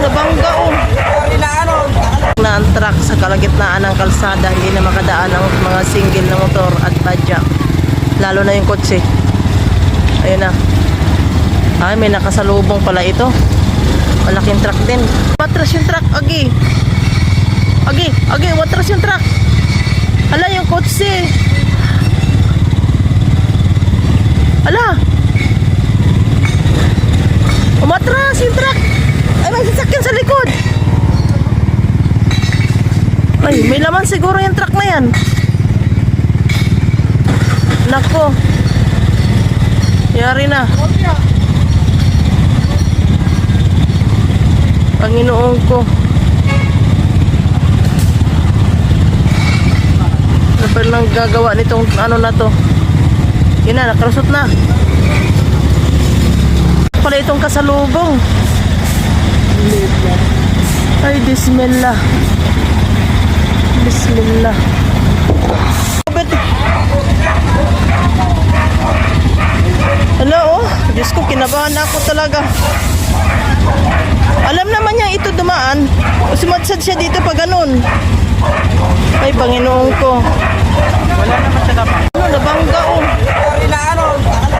nabangga oh. Na ang truck sa kalagitnaan ng kalsada, hindi na makadaan ang mga single na motor at padyak. Lalo na yung kotse. Ayun na. Ay, may nakasalubong pala ito. Malaking truck din. Matras yung truck, Agi. Agi, Agi, matras yung truck. Ala, yung kotse. Ala. Umatras yung truck. Sasakyan sa likod. Ay, may laman siguro yung truck na yan. Nako. Yari na. Panginoon ko. Ano lang gagawa nitong ano na to? Yun na, nakarusot na. Pala itong kasalubong. Ay, bismillah. Bismillah. Bet. Hello, oh. Diyos ko, kinabahan ako talaga. Alam naman niya ito dumaan. Sumadsad siya dito pa ganun. Ay, Panginoon ko. Wala naman siya dapat.